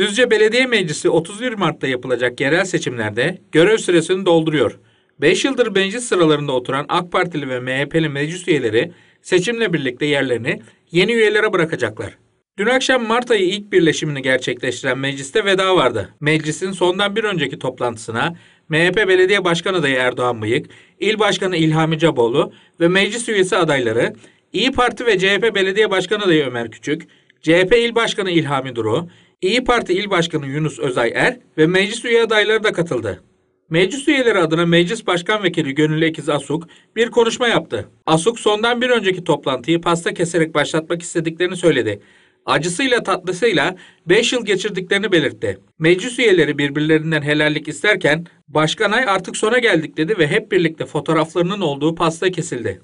Düzce Belediye Meclisi 31 Mart'ta yapılacak yerel seçimlerde görev süresini dolduruyor. 5 yıldır meclis sıralarında oturan AK Partili ve MHP'li meclis üyeleri seçimle birlikte yerlerini yeni üyelere bırakacaklar. Dün akşam Mart ayı ilk birleşimini gerçekleştiren mecliste veda vardı. Meclisin sondan bir önceki toplantısına MHP Belediye Başkan Adayı Erdoğan Bıyık, İl Başkanı İlhami Caboğlu ve meclis üyesi adayları, İyi Parti ve CHP Belediye Başkan Adayı Ömer Küçük, CHP İl Başkanı İlhami Duru, İyi Parti İl Başkanı Yunus Özay Er ve meclis üye adayları da katıldı. Meclis üyeleri adına Meclis Başkan Vekili Gönül Ekiz Asuk bir konuşma yaptı. Asuk sondan bir önceki toplantıyı pasta keserek başlatmak istediklerini söyledi. Acısıyla tatlısıyla 5 yıl geçirdiklerini belirtti. Meclis üyeleri birbirlerinden helallik isterken Başkan Ay artık sona geldik dedi ve hep birlikte fotoğraflarının olduğu pasta kesildi.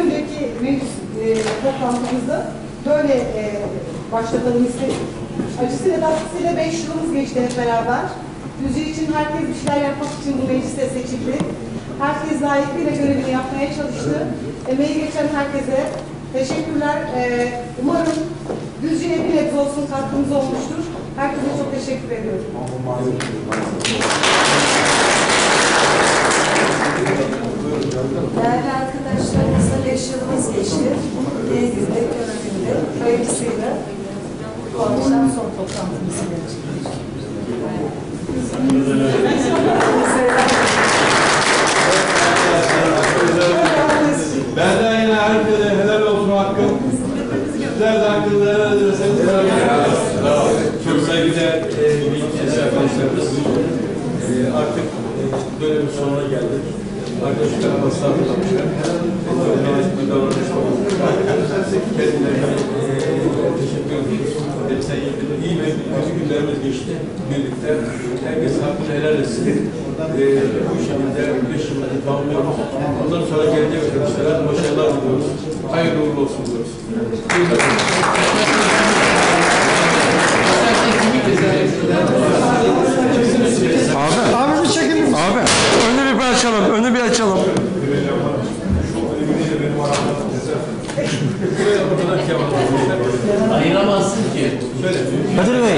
önceki meclis e, toplantımızda böyle e, başlatalım istedik. Acısıyla tatlısıyla 5 yılımız geçti hep beraber. Düzce için herkes bir şeyler yapmak için bu mecliste seçildi. Herkes layıkıyla görevini yapmaya çalıştı. Emeği geçen herkese teşekkürler. E, umarım Düzce'ye bir nebze olsun katkımız olmuştur. Herkese çok teşekkür ediyorum. Değerli arkadaşlarımızla 5 yılımız geçti. En güzel görevinde hayırlısıyla bu akşam son toplantımızı yine herkese helal olsun hakkım. Sizler de hakkınızı helal ederseniz. Çok saygıdeğer e, bilgisiz arkadaşlarımız. Artık e, dönemin sonuna geldik. Arkadaşlar. Bir davranış oldu. Kendilerine teşekkür ediyoruz. Hepsi iyi ve kötü geçti birlikte. Herkes hakkını helal etsin. E, bu şekilde beş yılda tamamlıyoruz. Ondan sonra gelecek arkadaşlara başarılar diliyoruz. Hayırlı uğurlu olsun diyoruz. Abi bir çekin. Abi önü bir açalım, önü bir açalım. Ayıramazsın ki. Kadir Bey.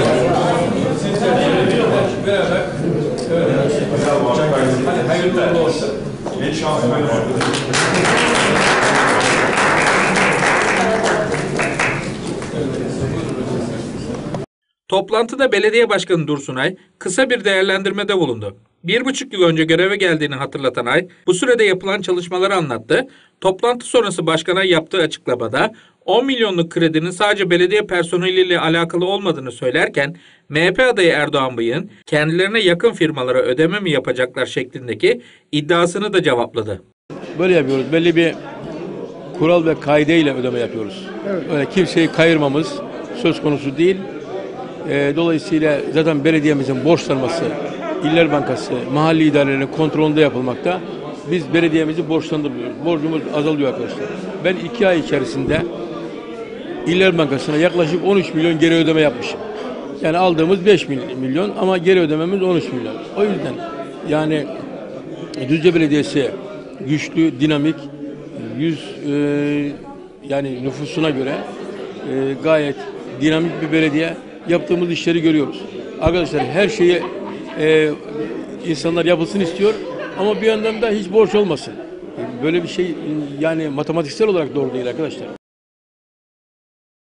Toplantıda belediye başkanı Dursunay kısa bir değerlendirmede bulundu. Bir buçuk yıl önce göreve geldiğini hatırlatan Ay, bu sürede yapılan çalışmaları anlattı. Toplantı sonrası başkana yaptığı açıklamada 10 milyonluk kredinin sadece belediye personeliyle alakalı olmadığını söylerken MHP adayı Erdoğan Bıyık'ın kendilerine yakın firmalara ödeme mi yapacaklar şeklindeki iddiasını da cevapladı. Böyle yapıyoruz. Belli bir kural ve kaideyle ödeme yapıyoruz. Öyle kimseyi kayırmamız söz konusu değil. Ee, dolayısıyla zaten belediyemizin borçlanması, İller Bankası, mahalli idarelerinin kontrolünde yapılmakta. Biz belediyemizi borçlandırmıyoruz. Borcumuz azalıyor arkadaşlar. Ben iki ay içerisinde İller Bankası'na yaklaşık 13 milyon geri ödeme yapmışım. Yani aldığımız 5 mil- milyon ama geri ödememiz 13 milyon. O yüzden yani Düzce Belediyesi güçlü, dinamik, 100 e, yani nüfusuna göre e, gayet dinamik bir belediye. Yaptığımız işleri görüyoruz. Arkadaşlar her şeyi e, insanlar yapılsın istiyor ama bir yandan da hiç borç olmasın. Böyle bir şey yani matematiksel olarak doğru değil arkadaşlar.